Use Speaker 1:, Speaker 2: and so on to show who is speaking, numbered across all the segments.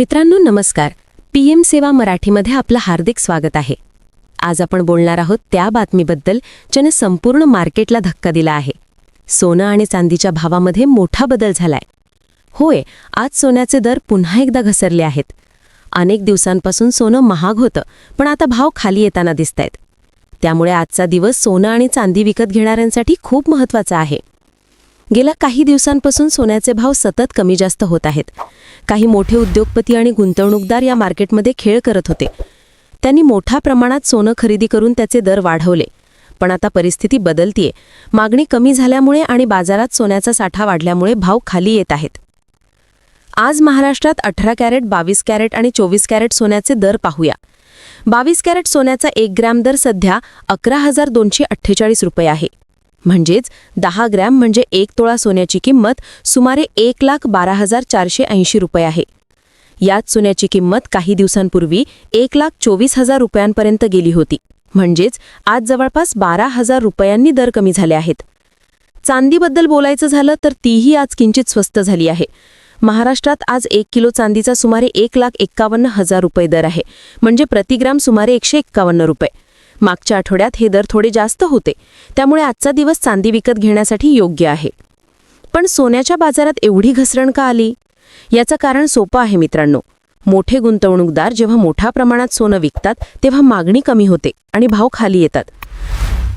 Speaker 1: मित्रांनो नमस्कार. P M सेवा मराठीमध्ये आपलं हार्दिक स्वागत आहे. आज आपण बोलणार आहोत त्या बातमीबद्दल ज्याने संपूर्ण मार्केटला धक्का दिला आहे. सोनं आणि चांदीच्या भावामध्ये मोठा बदल झालाय. होय आज सोन्याचे दर पुन्हा एकदा घसरले आहेत. अनेक दिवसांपासून सोनं महाग होतं पण आता भाव खाली येताना दिसतायत. त्यामुळे आजचा दिवस सोनं आणि चांदी विकत घेणाऱ्यांसाठी खूप महत्त्वाचा आहे. गेल्या काही दिवसांपासून सोन्याचे भाव सतत कमी जास्त होत आहेत. काही मोठे उद्योगपती आणि गुंतवणूकदार या मार्केटमध्ये खेळ करत होते. त्यांनी मोठ्या प्रमाणात सोनं खरेदी करून त्याचे दर वाढवले. पण आता परिस्थिती बदलतीये. मागणी कमी झाल्यामुळे आणि बाजारात सोन्याचा साठा वाढल्यामुळे भाव खाली येत आहेत. आज महाराष्ट्रात अठरा कॅरेट बावीस कॅरेट आणि चोवीस कॅरेट सोन्याचे दर पाहूया. बावीस कॅरेट सोन्याचा एक ग्रॅम दर सध्या अकरा हजार दोनशे अठ्ठेचाळीस रुपये आहे. म्हणजेच दहा ग्रॅम म्हणजे एक तोळा सोन्याची किंमत सुमारे एक लाख बारा हजार चारशे ऐंशी रुपये आहे. यात सोन्याची किंमत काही दिवसांपूर्वी एक लाख चोवीस हजार रुपयांपर्यंत गेली होती. म्हणजेच आज जवळपास बारा हजार रुपयांनी दर कमी झाले आहेत. चांदीबद्दल बोलायचं झालं तर तीही आज किंचित स्वस्त झाली आहे. महाराष्ट्रात आज एक किलो चांदीचा सुमारे एक लाख एक्कावन्न हजार रुपये दर आहे. म्हणजे प्रतिग्राम सुमारे एकशे एक्कावन्न रुपये. मागच्या आठवड्यात हे दर थोडे जास्त होते. त्यामुळे आजचा दिवस चांदी विकत घेण्यासाठी योग्य आहे. पण सोन्याच्या बाजारात एवढी घसरण का आली? याचं कारण सोपं आहे मित्रांनो. मोठे गुंतवणूकदार जेव्हा मोठ्या प्रमाणात सोनं विकतात तेव्हा मागणी कमी होते आणि भाव खाली येतात.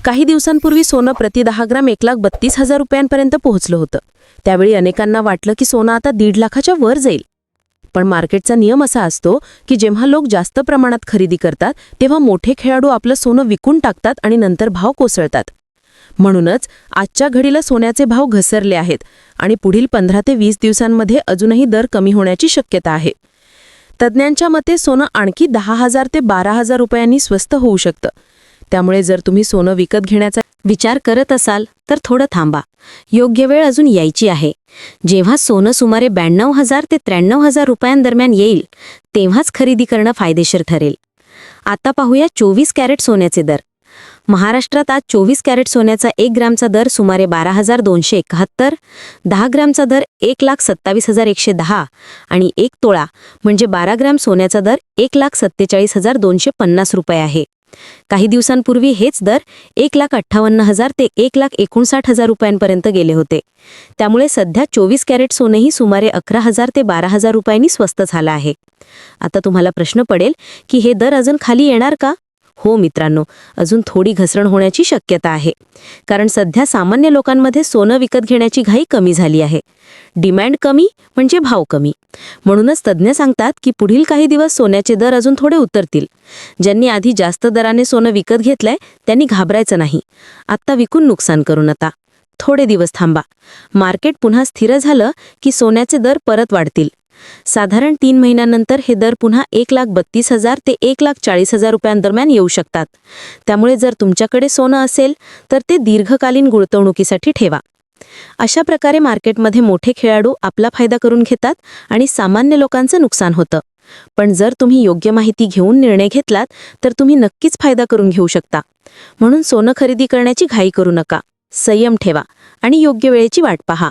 Speaker 1: काही दिवसांपूर्वी सोनं प्रति दहा ग्राम एक लाख बत्तीस हजार रुपयांपर्यंत पोहोचलं होतं. त्यावेळी अनेकांना वाटलं की सोनं आता दीड लाखाच्या वर जाईल. पण मार्केटचा नियम असा असतो की जेव्हा लोक जास्त प्रमाणात खरेदी करतात तेव्हा मोठे खेळाडू आपलं सोनं विकून टाकतात आणि नंतर भाव कोसळतात. म्हणूनच आजच्या घडीला सोन्याचे भाव घसरले आहेत आणि पुढील पंधरा ते वीस दिवसांमध्ये अजूनही दर कमी होण्याची शक्यता आहे. तज्ज्ञांच्या मते सोनं आणखी दहा हजार ते बारा हजार रुपयांनी स्वस्त होऊ शकतं. त्यामुळे जर तुम्ही सोनं विकत घेण्याचा विचार करत असाल तर थोडं थांबा. योग्य वेळ अजून यायची आहे. जेव्हा सोनं सुमारे ब्याण्णव हजार ते त्र्याण्णव हजार रुपयांदरम्यान येईल तेव्हाच खरेदी करणं फायदेशीर ठरेल. आता पाहूया चोवीस कॅरेट सोन्याचे दर. महाराष्ट्रात आज चोवीस कॅरेट सोन्याचा एक ग्रामचा दर सुमारे बारा हजार दोनशे एकाहत्तर दहा ग्रामचा दर एक लाख सत्तावीस हजार एकशे दहा आणि एक तोळा म्हणजे बारा ग्राम सोन्याचा दर एक लाख सत्तेचाळीस हजार दोनशे पन्नास रुपये आहे. काही दिवसांपूर्वी हेच दर एक लाख अठ्ठावन्न हजार ते एक लाख एकोणसाठ हजार रुपयांपर्यंत गेले होते. त्यामुळे सध्या चोवीस कॅरेट सोनेही सुमारे अकरा हजार ते बारा हजार रुपयांनी स्वस्त झालं आहे. आता तुम्हाला प्रश्न पडेल की हे दर अजून खाली येणार का? हो मित्रांनो अजून थोडी घसरण होण्याची शक्यता आहे. कारण सध्या सामान्य लोकांमध्ये सोनं विकत घेण्याची घाई कमी झाली आहे. डिमँड कमी म्हणजे भाव कमी. म्हणूनच तज्ज्ञ सांगतात की पुढील काही दिवस सोन्याचे दर अजून थोडे उतरतील. ज्यांनी आधी जास्त दराने सोनं विकत घेतलंय त्यांनी घाबरायचं नाही. आत्ता विकून नुकसान करू नका. थोडे दिवस थांबा. मार्केट पुन्हा स्थिर झालं की सोन्याचे दर परत वाढतील. साधारण तीन महिन्यानंतर हे दर पुन्हा एक लाख बत्तीस हजार ते एक लाख चाळीस हजार रुपयांदरम्यान येऊ शकतात. त्यामुळे जर तुमच्याकडे सोनं असेल तर ते दीर्घकालीन गुंतवणुकीसाठी ठेवा. अशा प्रकारे मार्केटमध्ये मोठे खेळाडू आपला फायदा करून घेतात आणि सामान्य लोकांचं नुकसान होतं. पण जर तुम्ही योग्य माहिती घेऊन निर्णय घेतलात तर तुम्ही नक्कीच फायदा करून घेऊ शकता. म्हणून सोनं खरेदी करण्याची घाई करू नका. संयम ठेवा आणि योग्य वेळेची वाट पहा.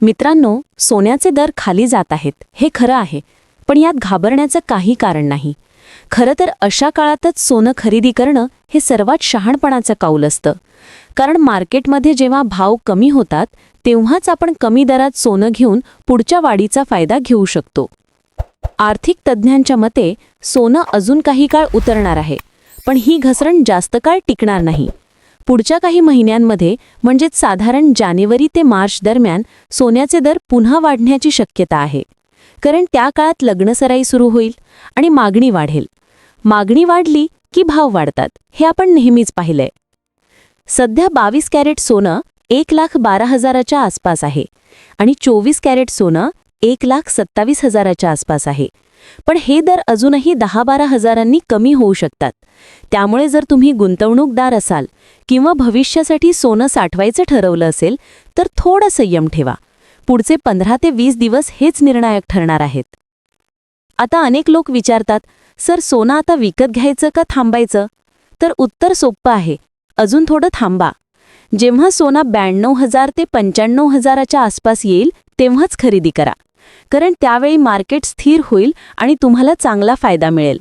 Speaker 1: मित्रांनो सोन्याचे दर खाली जात आहेत हे खरं आहे पण यात घाबरण्याचं काही कारण नाही. खरं तर अशा काळातच सोनं खरेदी करणं हे सर्वात शहाणपणाचं काऊल असतं. कारण मार्केटमध्ये जेव्हा भाव कमी होतात तेव्हाच आपण कमी दरात सोनं घेऊन पुढच्या वाढीचा फायदा घेऊ शकतो. आर्थिक तज्ज्ञांच्या मते सोनं अजून काही काळ उतरणार आहे पण ही घसरण जास्त काळ टिकणार नाही. पुढच्या काही महिन्यांमध्ये म्हणजेच साधारण जानेवारी ते मार्च दरम्यान सोन्याचे दर पुन्हा वाढण्याची शक्यता आहे. कारण त्या काळात लग्नसराई सुरू होईल आणि मागणी वाढेल. मागणी वाढली की भाव वाढतात हे आपण नेहमीच पाहिलंय. सध्या बावीस कॅरेट सोनं एक लाख बारा हजाराच्या आसपास आहे आणि चोवीस कॅरेट सोनं एक लाख सत्तावीस हजाराच्या आसपास आहे. पण हे दर अजूनही दहा बारा हजारांनी कमी होऊ शकतात. त्यामुळे जर तुम्ही गुंतवणूकदार असाल किंवा भविष्यासाठी सोनं साठवायचं ठरवलं असेल तर थोडं संयम ठेवा. पुढचे पंधरा ते वीस दिवस हेच निर्णायक ठरणार आहेत. आता अनेक लोक विचारतात सर सोनं आता विकत घ्यायचं का थांबायचं? तर उत्तर सोप्पं आहे अजून थोडं थांबा. जेव्हा सोना ब्याण्णव हजार ते पंच्याण्णव हजाराच्या आसपास येईल तेव्हाच खरेदी करा.
Speaker 2: कारण त्यावेळी मार्केट स्थिर होईल आणि तुम्हाला चांगला फायदा मिळेल.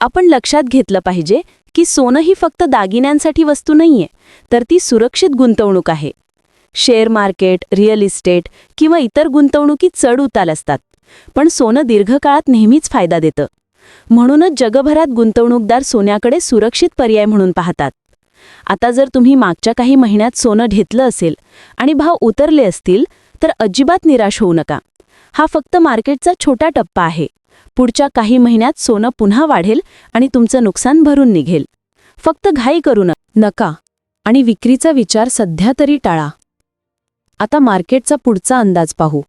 Speaker 2: आपण लक्षात घेतलं पाहिजे की सोनं ही फक्त दागिन्यांसाठी वस्तू नाहीये तर ती सुरक्षित गुंतवणूक आहे. शेअर मार्केट रिअल इस्टेट किंवा इतर गुंतवणुकी चढ उताल असतात पण सोनं दीर्घकाळात नेहमीच फायदा देतं. म्हणूनच जगभरात गुंतवणूकदार सोन्याकडे सुरक्षित पर्याय म्हणून पाहतात. आता जर तुम्ही मागच्या काही महिन्यात सोनं घेतलं असेल आणि भाव उतरले असतील तर अजिबात निराश होऊ नका. हा फक्त मार्केटचा छोटा टप्पा आहे. पुढच्या काही महिन्यात सोनं पुन्हा वाढेल आणि तुमचं नुकसान भरून निघेल. फक्त घाई करू
Speaker 1: नका. आणि विक्रीचा विचार सध्या तरी टाळा. आता मार्केटचा पुढचा अंदाज पाहू.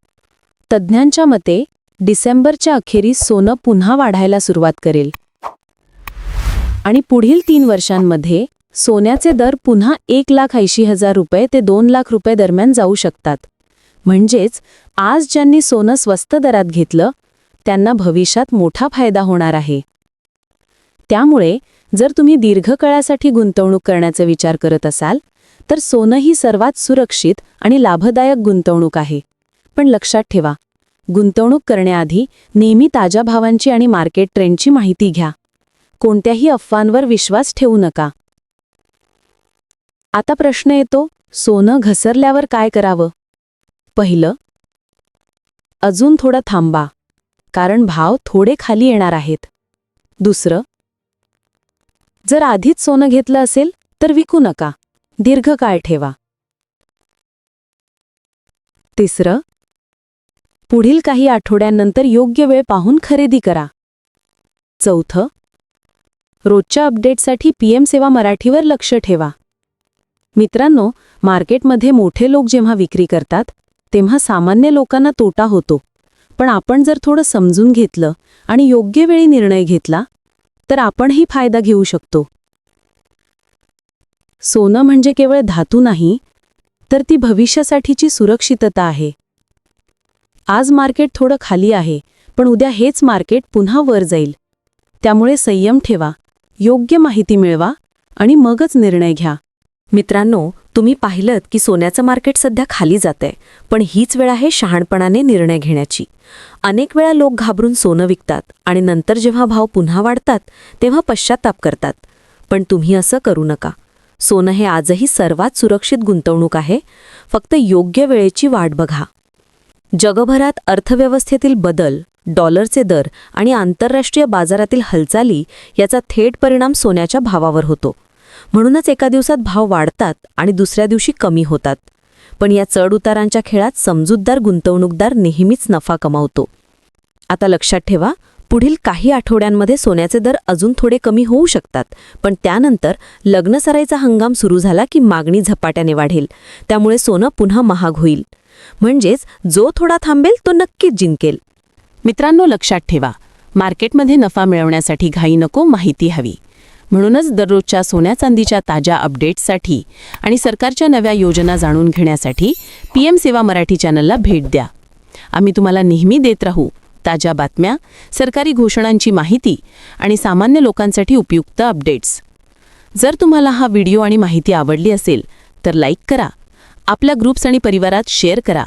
Speaker 1: तज्ज्ञांच्या मते डिसेंबरच्या अखेरीस सोनं पुन्हा वाढायला सुरुवात करेल. आणि पुढील तीन वर्षांमध्ये सोन्याचे दर पुन्हा एक लाख ऐंशी हजार रुपये ते दोन लाख रुपये दरम्यान जाऊ शकतात. म्हणजेच आज ज्यांनी सोनं स्वस्त दरात घेतलं त्यांना भविष्यात मोठा फायदा होणार आहे. त्यामुळे जर तुम्ही दीर्घकाळासाठी गुंतवणूक करण्याचा विचार करत असाल तर सोनं ही सर्वात सुरक्षित आणि लाभदायक गुंतवणूक आहे. पण लक्षात ठेवा गुंतवणूक करण्याआधी नेहमी ताज्या भावांची आणि मार्केट ट्रेंडची माहिती घ्या. कोणत्याही अफवांवर विश्वास ठेवू नका. आता प्रश्न येतो सोनं घसरल्यावर काय करावं? पहिलं? अजून थोडं थांबा कारण भाव थोडे खाली येणार आहेत. दुसरं? जर आधीच सोनं घेतलं असेल तर विकू नका. दीर्घकाळ ठेवा. तिसरं? पुढील काही आठवड्यांनंतर योग्य वेळ पाहून खरेदी करा. चौथं? रोजच्या अपडेटसाठी पीएम सेवा मराठीवर लक्ष ठेवा. मित्रांनो मार्केटमध्ये मोठे लोक जेव्हा विक्री करतात तेव्हा सामान्य लोकांना तोटा होतो. पण आपण जर थोडं समजून घेतलं आणि योग्य वेळी निर्णय घेतला तर आपणही फायदा घेऊ शकतो. सोनं म्हणजे केवळ धातू नाही तर ती भविष्यासाठीची सुरक्षितता आहे. आज मार्केट थोडं खाली आहे पण उद्या हेच मार्केट पुन्हा वर जाईल. त्यामुळे संयम ठेवा योग्य माहिती मिळवा आणि मगच निर्णय घ्या. मित्रांनो तुम्ही पाहिलं की सोन्याचं मार्केट सध्या खाली जातंय पण हीच वेळ आहे शहाणपणाने निर्णय घेण्याची. अनेक वेळा लोक घाबरून सोनं विकतात आणि नंतर जेव्हा भाव पुन्हा वाढतात तेव्हा पश्चाताप करतात. पण तुम्ही असं करू नका. सोनं हे आजही सर्वात सुरक्षित गुंतवणूक आहे. फक्त योग्य वेळेची वाट बघा. जगभरात अर्थव्यवस्थेतील बदल डॉलरचे दर आणि आंतरराष्ट्रीय बाजारातील हालचाली याचा थेट परिणाम सोन्याच्या भावावर होतो. म्हणूनच एका दिवसात भाव वाढतात आणि दुसऱ्या दिवशी कमी होतात. पण या चढउतारांच्या खेळात समजूतदार गुंतवणूकदार नेहमीच नफा कमावतो. आता लक्षात ठेवा पुढील काही आठवड्यांमध्ये सोन्याचे दर अजून थोडे कमी होऊ शकतात पण त्यानंतर लग्नसराईचा हंगाम सुरू झाला की मागणी झपाट्याने वाढेल. त्यामुळे सोनं पुन्हा महाग होईल. म्हणजेच जो थोडा थांबेल तो नक्कीच जिंकेल. मित्रांनो लक्षात ठेवा मार्केटमध्ये नफा मिळवण्यासाठी घाई नको माहिती हवी. म्हणूनच दररोजच्या सोन्या चांदीच्या ताज्या अपडेट्ससाठी आणि सरकारच्या नव्या योजना जाणून घेण्यासाठी पीएम सेवा मराठी चॅनलला भेट द्या. आम्ही तुम्हाला नेहमी देत राहू ताज्या बातम्या सरकारी घोषणांची माहिती आणि सामान्य लोकांसाठी उपयुक्त अपडेट्स जर तुम्हाला हा व्हिडिओ आणि माहिती आवडली असेल तर लाईक करा आपल्या ग्रुप्स आणि परिवारात शेअर करा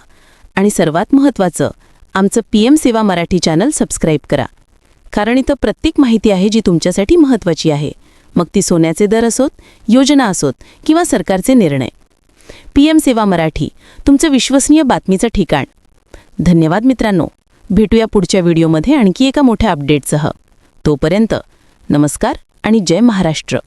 Speaker 1: आणि सर्वात महत्त्वाचं आमचं पी एम सेवा मराठी चॅनल सबस्क्राईब करा. कारण इथं प्रत्येक माहिती आहे जी तुमच्यासाठी महत्त्वाची आहे. मग ती सोन्याचे दर असोत योजना असोत किंवा सरकारचे निर्णय. पीएम सेवा मराठी तुमचं विश्वसनीय बातमीचं ठिकाण. धन्यवाद मित्रांनो. भेटूया पुढच्या व्हिडिओमध्ये आणखी एका मोठ्या अपडेटसह. तोपर्यंत नमस्कार आणि जय महाराष्ट्र.